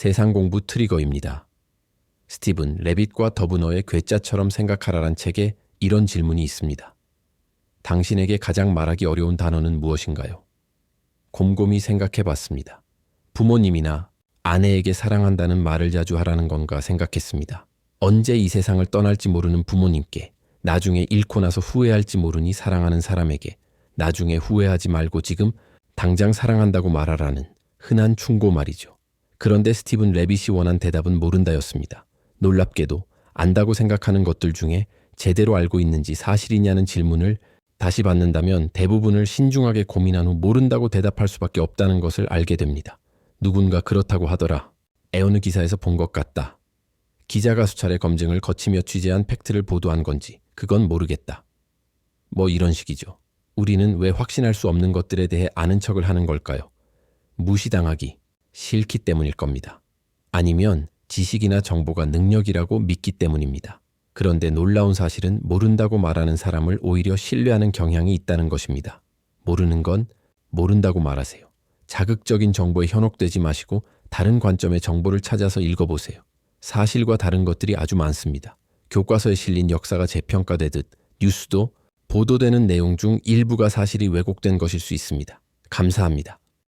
세상 공부 트리거입니다. 스티븐 레빗과 더브너의 괴짜처럼 생각하라란 책에 이런 질문이 있습니다. 당신에게 가장 말하기 어려운 단어는 무엇인가요? 곰곰이 생각해 봤습니다. 부모님이나 아내에게 사랑한다는 말을 자주 하라는 건가 생각했습니다. 언제 이 세상을 떠날지 모르는 부모님께 나중에 잃고 나서 후회할지 모르니 사랑하는 사람에게 나중에 후회하지 말고 지금 당장 사랑한다고 말하라는 흔한 충고 말이죠. 그런데 스티븐 레빗이 원한 대답은 모른다였습니다. 놀랍게도 안다고 생각하는 것들 중에 제대로 알고 있는지 사실이냐는 질문을 다시 받는다면 대부분을 신중하게 고민한 후 모른다고 대답할 수밖에 없다는 것을 알게 됩니다. 누군가 그렇다고 하더라. 에어느 기사에서 본 것 같다. 기자가 수차례 검증을 거치며 취재한 팩트를 보도한 건지 그건 모르겠다. 뭐 이런 식이죠. 우리는 왜 확신할 수 없는 것들에 대해 아는 척을 하는 걸까요? 무시당하기 싫기 때문일 겁니다. 아니면 지식이나 정보가 능력이라고 믿기 때문입니다. 그런데 놀라운 사실은 모른다고 말하는 사람을 오히려 신뢰하는 경향이 있다는 것입니다. 모르는 건 모른다고 말하세요. 자극적인 정보에 현혹되지 마시고 다른 관점의 정보를 찾아서 읽어보세요. 사실과 다른 것들이 아주 많습니다. 교과서에 실린 역사가 재평가되듯 뉴스도 보도되는 내용 중 일부가 사실이 왜곡된 것일 수 있습니다. 감사합니다.